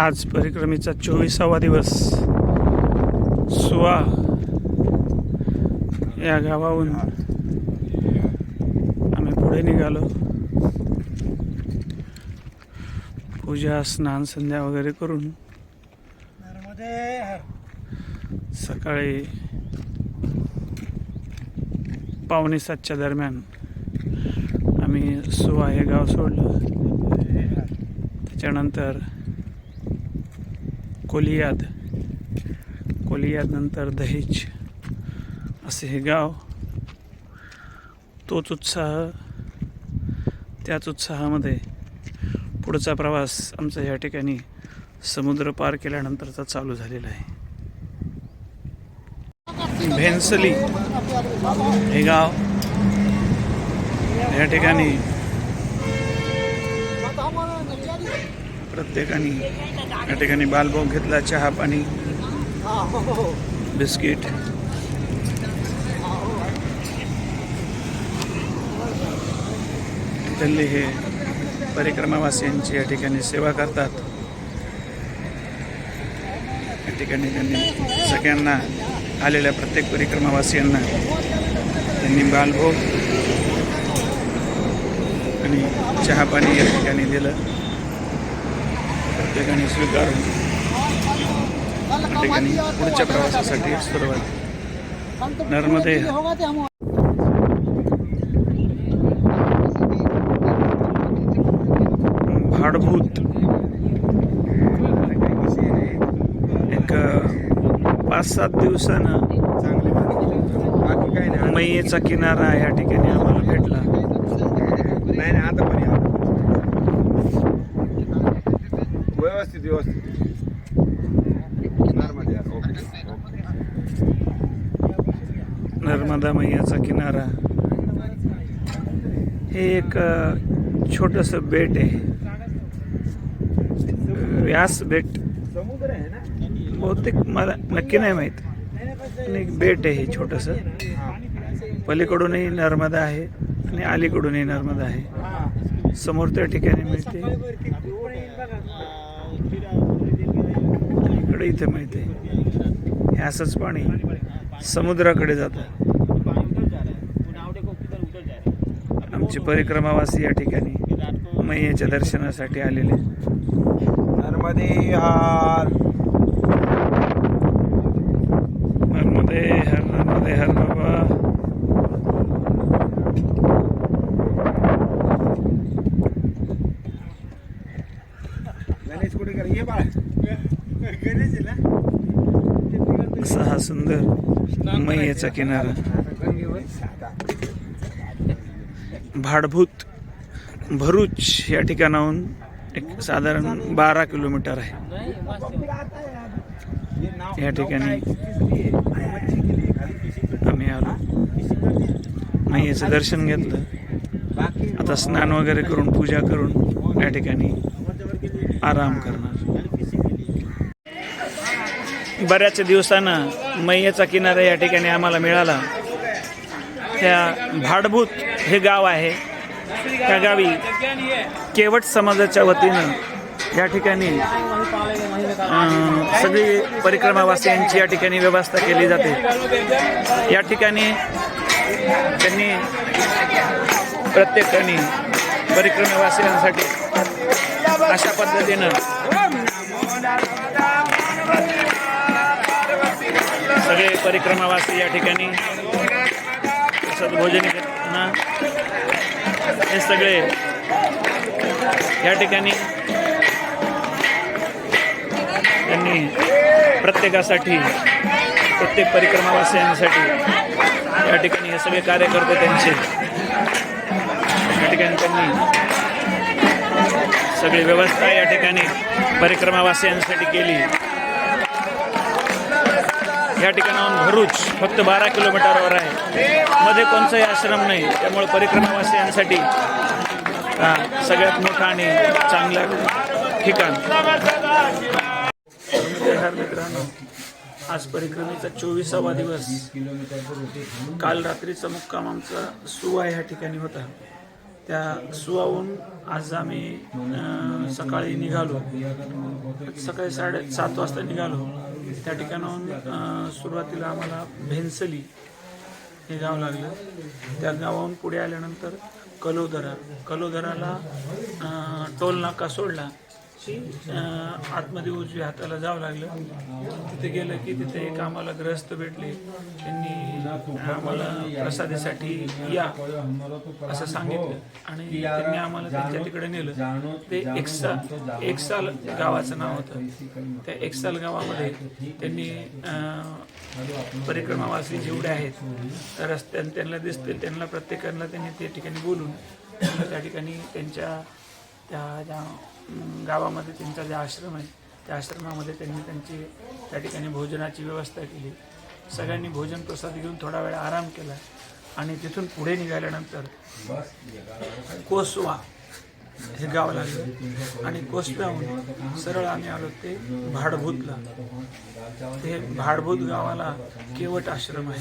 आज परिक्रमेचा चोवीसावा दिवस. सुवा. या गावाहून आम्ही पुढे निघालो. पूजा स्नान संध्या वगैरे करून सकाळी पावणे सातच्या दरम्यान आम्ही सुवा हे गाव सोडलं. त्याच्यानंतर कोलियाद. कोलियाद नंतर दहेज. असे हे गाव. तोच उत्साह त्याच उत्साहामध्ये पुढचा प्रवास आमचा या ठिकाणी समुद्र पार केल्यानंतरचा चालू झालेला आहे. भेंसली हे गाव या ठिकाणी प्रत्येकाने या ठिकाणी बालभोग घेतला चहा पाणी बिस्किट. इथले हे परिक्रमावासियांची या ठिकाणी सेवा करतात. या ठिकाणी त्यांनी सगळ्यांना आलेल्या प्रत्येक परिक्रमावासियांना त्यांनी बालभोग आणि चहा पाणी या ठिकाणी दिलं. प्रत्येकाने स्वीकारून या ठिकाणी पुढच्या प्रवासासाठी सुरुवात नर्मदे. भाडभूत. एक पाच सात दिवसानं चांगले नाही मैयेचा किनारा या ठिकाणी आम्हाला भेटला. नाही नाही आता पण या. व्यवस्थित व्यवस्थित. Okay okay. नर्मदा मैयाचा किनारा. हे एक छोटस बेट आहे. व्यास बेट. बहुतेक मला नक्की नाही माहीत. पण एक बेट आहे हे छोटस. पलीकडूनही नर्मदा आहे आणि अलीकडूनही नर्मदा आहे. समोर त्या ठिकाणी मिळते. इकडे इथे मिळते हे असंच पाणी समुद्राकडे जातं. आमचे परिक्रमावासी या ठिकाणी मैयाच्या दर्शनासाठी आलेले नर्मदे हार. नर्मदे हर. असा हा सुंदर मैयाचा किनारा. भाडभूत भरूच या ठिकाणाहून एक साधारण बारा किलोमीटर आहे. या ठिकाणी आम्ही आलो. मैयाचं दर्शन घेतलं. आता स्नान वगैरे करून पूजा करून या ठिकाणी आराम करणार. बऱ्याच दिवसानं मैयाचा किनारा या ठिकाणी आम्हाला मिळाला. त्या भाडभूत हे गाव आहे. त्या गावी केवट समाजाच्या वतीनं या ठिकाणी सगळी परिक्रमावासियांची या ठिकाणी व्यवस्था केली जाते. या ठिकाणी त्यांनी प्रत्येकाने परिक्रमावासियांसाठी अशा पद्धतीनं सगळे परिक्रमावासी या ठिकाणी सद्भोजन घेताना हे सगळे या ठिकाणी त्यांनी प्रत्येकासाठी प्रत्येक परिक्रमावासियांसाठी या ठिकाणी हे सगळे कार्यकर्ते त्यांचे या ठिकाणी त्यांनी सगळी व्यवस्था या ठिकाणी परिक्रमावासियांसाठी केली. या ठिकाणाहून भरूच फक्त बारा किलोमीटरवर आहे. मध्ये कोणचाही आश्रम नाही. त्यामुळे परिक्रमावासियांसाठी सगळ्यात मोठा आणि चांगलं ठिकाण. मित्रांनो. आज परिक्रमेचा चोवीसावा दिवस. काल रात्रीचा मुक्काम आमचा सुवा ह्या ठिकाणी होता. त्या सुवाहून आज आम्ही सकाळी निघालो. सकाळी साडे सात वाजता निघालो. त्या ठिकाणाहून सुरुवातीला आम्हाला भेंसली हे गाव लागलं. त्या गावाहून पुढे आल्यानंतर कलोदरा. कलोदराला टोल नाका सोडला. आतमध्ये उजव्या हाताला जावं लागलं. तिथे गेलं की तिथे एक आम्हाला ग्रस्त भेटले. त्यांनी आम्हाला प्रसादीसाठी या असं सांगितलं. आणि त्यांनी आम्हाला त्यांच्या तिकडे नेलं. ते एकसाल एकसाल गावाचं नाव होतं. त्या एकसाल गावामध्ये त्यांनी परिक्रमावासी जेवढे आहेत रस्त्याने त्यांना दिसतील त्यांना प्रत्येकाला त्यांनी त्या ठिकाणी बोलून त्या ठिकाणी त्यांच्या त्या ज्या गावामध्ये त्यांचा जे आश्रम आहे त्या आश्रमामध्ये त्यांनी त्यांची त्या ठिकाणी भोजनाची व्यवस्था केली. सगळ्यांनी भोजन प्रसाद घेऊन थोडा वेळ आराम केला आणि तिथून पुढे निघाल्यानंतर कोसवा हे गाव लागलं. आणि कोसव्याहून सरळ आम्ही आलो ते भाडभूतला. ते भाडभूत गावाला केवट आश्रम आहे.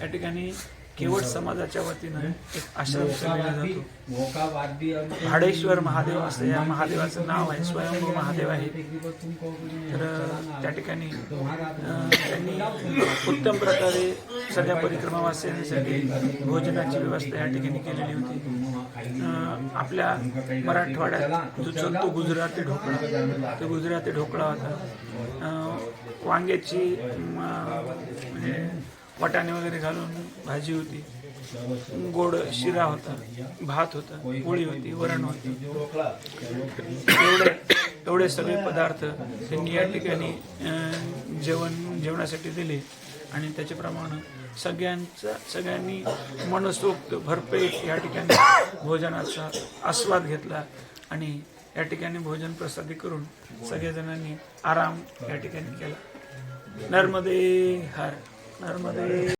या ठिकाणी केवट समाजाच्या वतीनं एक आश्रम जातो. भाडेश्वर महादेव असं या महादेवाचं नाव आहे स्वयंभू महादेव आहे. तर त्या ठिकाणी त्यांनी उत्तम प्रकारे सगळ्या परिक्रमावासियांसाठी भोजनाची व्यवस्था या ठिकाणी केलेली होती. आपल्या मराठवाड्यात जो चलतो गुजराती ढोकळा तो गुजराती ढोकळा होता. वांग्याची. म्हणजे वाटाणे वगैरे घालून भाजी होती गोड शिरा होता भात होता पोळी होती वरण होती. एवढे एवढे सगळे पदार्थ त्यांनी या ठिकाणी जेवण जेवणासाठी दिले. आणि त्याच्याप्रमाणे सगळ्यांचा सगळ्यांनी मनसोक्त भरपेट या ठिकाणी भोजनाचा आस्वाद घेतला आणि या ठिकाणी भोजन प्रसादी करून सगळ्याजणांनी आराम या ठिकाणी केला. नर्मदे हर. नर्मदे